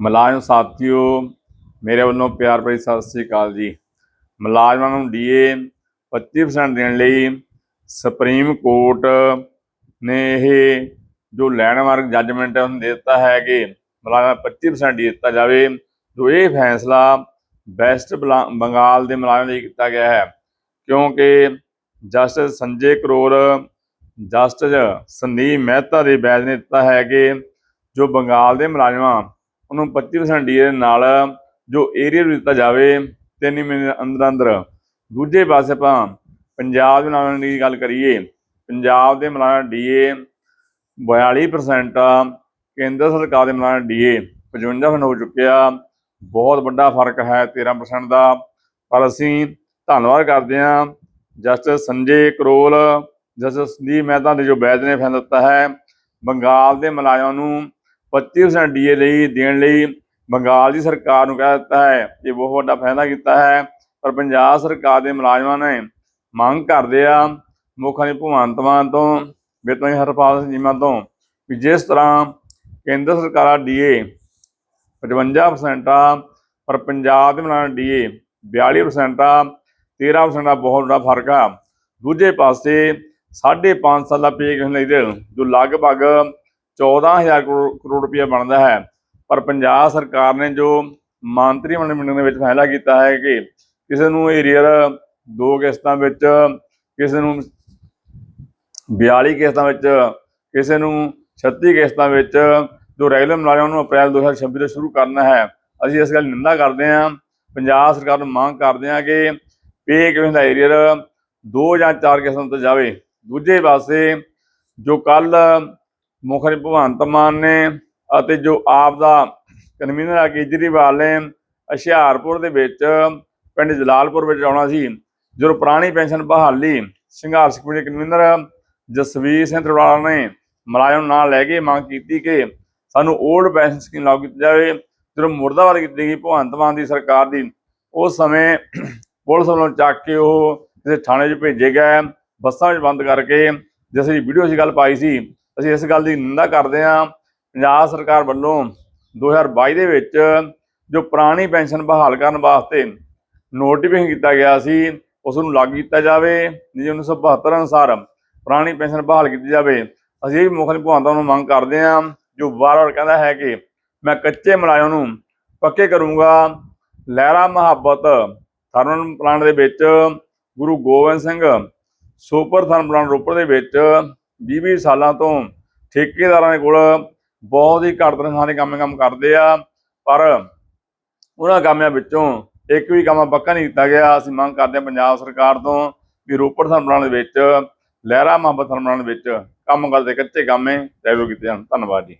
ਮੁਲਾਜ਼ਮ ਸਾਥੀਓ, ਮੇਰੇ ਵੱਲੋਂ ਪਿਆਰ ਭਰੀ ਸਤਿ ਸ੍ਰੀ ਅਕਾਲ ਜੀ। ਮੁਲਾਜ਼ਮਾਂ ਨੂੰ ਡੀਏ 25% ਦੇਣ ਲਈ ਸੁਪਰੀਮ ਕੋਰਟ ਨੇ ਇਹ ਜੋ ਲੈਂਡਮਾਰਕ ਜੱਜਮੈਂਟ ਹੈ, ਉਹਨੂੰ ਦੇ ਦਿੱਤਾ ਹੈ ਕਿ ਮੁਲਾਜ਼ਮਾਂ ਨੂੰ 25% ਡੀ ਦਿੱਤਾ ਜਾਵੇ। ਜੋ ਇਹ ਫੈਸਲਾ ਵੈਸਟ ਬਲਾ- ਬੰਗਾਲ ਦੇ ਮੁਲਾਜ਼ਮਾਂ ਲਈ ਕੀਤਾ ਗਿਆ ਹੈ, ਕਿਉਂਕਿ ਜਸਟਿਸ ਸੰਜੇ ਕਰੋਲ ਜਸਟਿਸ ਸੰਦੀਪ ਮਹਿਤਾ ਦੇ ਬੈਂਚ ਨੇ ਦਿੱਤਾ ਹੈ ਕਿ ਜੋ ਬੰਗਾਲ ਦੇ ਮੁਲਾਜ਼ਮਾਂ ਉਹਨੂੰ 25% ਡੀ ਦੇ ਨਾਲ ਜੋ ਏਰੀਆ ਦਿੱਤਾ ਜਾਵੇ ਤਿੰਨ ਮਹੀਨੇ ਦੇ ਅੰਦਰ ਅੰਦਰ। ਦੂਜੇ ਪਾਸੇ ਆਪਾਂ ਪੰਜਾਬ ਦੇ ਮੁਲਾਜ਼ਮਾਂ ਦੀ ਗੱਲ ਕਰੀਏ, ਪੰਜਾਬ ਦੇ ਮੁਲਾਜ਼ਮ ਡੀਏ 42% ਆ ਕੇਂਦਰ ਸਰਕਾਰ ਦੇ ਮੁਲਾਜ਼ਮ ਡੀਏ 55% ਹੋ ਚੁੱਕਿਆ। ਬਹੁਤ ਵੱਡਾ ਫ਼ਰਕ ਹੈ 13% ਦਾ। ਪਰ ਅਸੀਂ ਧੰਨਵਾਦ ਕਰਦੇ ਹਾਂ ਜਸਟਿਸ ਸੰਜੇ ਕਰੋਲ, ਜਸਟਿਸ ਸੰਦੀਪ ਮਹਿਤਾ ਦੇ ਜੋ ਬੈਦ ਨੇ ਫੈਸਲਾ ਦਿੱਤਾ ਹੈ, ਬੰਗਾਲ ਦੇ ਮੁਲਾਜ਼ਮਾਂ ਨੂੰ 25% ਡੀਏ ਲਈ, ਦੇਣ ਲਈ ਬੰਗਾਲ ਦੀ ਸਰਕਾਰ ਨੂੰ ਕਹਿ ਦਿੱਤਾ ਹੈ। ਇਹ ਬਹੁਤ ਵੱਡਾ ਫਾਇਦਾ ਕੀਤਾ ਹੈ, ਪਰ ਪੰਜਾਬ ਸਰਕਾਰ ਦੇ ਮੁਲਾਜ਼ਮਾਂ ਨੇ ਮੰਗ ਕਰਦੇ ਆ ਮੁੱਖ ਮੰਤਰੀ ਭਗਵੰਤ ਮਾਨ ਤੋਂ ਵੇਤਨ ਹਰਪਾਲ ਸਿੰਘ ਚੀਮਾ ਤੋਂ, ਵੀ ਜਿਸ ਤਰ੍ਹਾਂ ਕੇਂਦਰ ਸਰਕਾਰ ਡੀਏ 55% ਆ, ਪਰ ਪੰਜਾਬ ਦੇ ਮੁਲਾਜ਼ਮ ਡੀਏ 42% ਆ 13% ਦਾ ਬਹੁਤ ਵੱਡਾ ਫ਼ਰਕ ਆ। ਦੂਜੇ ਪਾਸੇ 5.5 ਸਾਲ ਦਾ ਪੇ ਕਿਸ ਲਈ ਜੋ ਲਗਭਗ 14000 ਕਰੋੜ ਕਰੋੜ ਰੁਪਏ ਬਣਦਾ ਹੈ। ਪਰ ਪੰਜਾਬ ਸਰਕਾਰ ਨੇ ਜੋ ਮੰਤਰੀ ਮੰਡਲ ਮੀਟਿੰਗ ਦੇ ਵਿੱਚ ਫੈਸਲਾ ਕੀਤਾ ਹੈ ਕਿ ਕਿਸੇ ਨੂੰ ਏਰੀਅਰ ਦੋ ਕਿਸ਼ਤਾਂ ਵਿੱਚ, ਕਿਸੇ ਨੂੰ 42 ਕਿਸ਼ਤਾਂ ਵਿੱਚ, ਕਿਸੇ ਨੂੰ 36 ਕਿਸ਼ਤਾਂ ਵਿੱਚ, ਜੋ ਰੈਗੂਲਰ ਮੁਲਾਜ਼ਮ ਨੂੰ ਅਪ੍ਰੈਲ 2026 ਤੋਂ ਸ਼ੁਰੂ ਕਰਨਾ ਹੈ। ਅਸੀਂ ਇਸ ਗੱਲ ਨਿੰਦਾ ਕਰਦੇ ਹਾਂ। ਪੰਜਾਬ ਸਰਕਾਰ ਨੂੰ ਮੰਗ ਕਰਦੇ ਹਾਂ ਕਿ ਪੇ ਕਿਵੇਂ ਦਾ ਏਰੀਅਰ ਦੋ ਜਾਂ ਚਾਰ ਕਿਸ਼ਤਾਂ ਤੋਂ ਜਾਵੇ। ਦੂਜੇ ਪਾਸੇ ਜੋ ਕੱਲ ਮੁੱਖ ਭਗਵੰਤ ਮਾਨ ਨੇ ਅਤੇ ਜੋ ਆਪ ਦਾ ਕਨਵੀਨਰ ਆ ਕੇਜਰੀਵਾਲ ਨੇ ਹੁਸ਼ਿਆਰਪੁਰ ਦੇ ਵਿੱਚ, ਪਿੰਡ ਜਲਾਲਪੁਰ ਵਿੱਚ ਆਉਣਾ ਸੀ, ਜਦੋਂ ਪੁਰਾਣੀ ਪੈਨਸ਼ਨ ਬਹਾਲੀ ਸੰਘਰਸ਼ ਕਮੇਟੀ ਕਨਵੀਨਰ ਜਸਵੀਰ ਸਿੰਘ ਤਰਵਾਲਾ ਨੇ ਮੁਲਾਜ਼ਮ ਨੂੰ ਨਾਲ ਲੈ ਕੇ ਮੰਗ ਕੀਤੀ ਕਿ ਸਾਨੂੰ 올ਡ ਪੈਨਸ਼ਨ ਸਕੀਮ ਲਾਗੂ ਕੀਤੀ ਜਾਵੇ। ਜਦੋਂ ਮੁਰਦਾਬਾਦ ਕੀਤੀ ਗਈ, ਭਗਵੰਤ ਮਾਨ ਦੀ ਸਰਕਾਰ ਦੀ, ਉਸ ਸਮੇਂ ਪੁਲਿਸ ਵੱਲੋਂ ਚੱਕ ਕੇ ਉਹ ਕਿਸੇ ਥਾਣੇ 'ਚ ਭੇਜੇ ਗਏ। ਬੱਸਾਂ 'ਚ ਬੰਦ ਕਰਕੇ, ਜਿਸ ਦੀ ਵੀਡੀਓ ਅਸੀਂ ਗੱਲ ਪਾਈ ਸੀ ਅਸੀਂ ਇਸ ਗੱਲ ਦੀ ਨਿੰਦਾ ਕਰਦੇ ਹਾਂ। ਪੰਜਾਬ ਸਰਕਾਰ ਵੱਲੋਂ 2022 ਦੇ ਵਿੱਚ ਜੋ ਪੁਰਾਣੀ ਪੈਨਸ਼ਨ ਬਹਾਲ ਕਰਨ ਵਾਸਤੇ ਨੋਟੀਫਿਕੇਸ਼ਨ ਕੀਤਾ ਗਿਆ ਸੀ ਉਸ ਨੂੰ ਲਾਗੂ ਕੀਤਾ ਜਾਵੇ। ਜੀ 1972 ਅਨੁਸਾਰ ਪੁਰਾਣੀ ਪੈਨਸ਼ਨ ਬਹਾਲ ਕੀਤੀ ਜਾਵੇ। ਅਸੀਂ ਇਹ ਵੀ ਮੁੱਖ ਭਗਵੰਤਾਂ ਨੂੰ ਮੰਗ ਕਰਦੇ ਹਾਂ, ਜੋ ਵਾਰ-ਵਾਰ ਕਹਿੰਦਾ ਹੈ ਕਿ ਮੈਂ ਕੱਚੇ ਮੁਲਾਜ਼ਮ ਨੂੰ ਪੱਕੇ ਕਰੂੰਗਾ। ਲਹਿਰਾ ਮੁਹੱਬਤ ਥਰਮਲ ਪਲਾਂਟ ਦੇ ਵਿੱਚ Guru Gobind Singh, super thermal plant Ropar ਦੇ ਵਿੱਚ 20-20 ਸਾਲਾਂ ਤੋਂ ਠੇਕੇਦਾਰਾਂ ਦੇ ਕੋਲ ਬਹੁਤ ਹੀ ਘੱਟ ਤਨਖਾਹ ਦੇ ਕੰਮ ਕੰਮ ਕਰਦੇ ਆ, ਪਰ ਉਹਨਾਂ ਕਾਮਿਆਂ ਵਿੱਚੋਂ ਇੱਕ ਵੀ ਕੰਮ ਪੱਕਾ ਨਹੀਂ ਕੀਤਾ ਗਿਆ। ਅਸੀਂ ਮੰਗ ਕਰਦੇ ਹਾਂ ਪੰਜਾਬ ਸਰਕਾਰ ਤੋਂ ਵੀ ਰੋਪੜ ਥਰਮਲਾਂ ਦੇ ਵਿੱਚ, ਲਹਿਰਾ ਮੁਹੱਬਤ ਥਰਮਲਾਂ ਦੇ ਵਿੱਚ ਕੰਮ ਕਰਦੇ, ਕੱਚੇ ਕਾਮੇ ਰੈਗੂਲਰ ਕੀਤੇ ਜਾਣ। ਧੰਨਵਾਦ ਜੀ।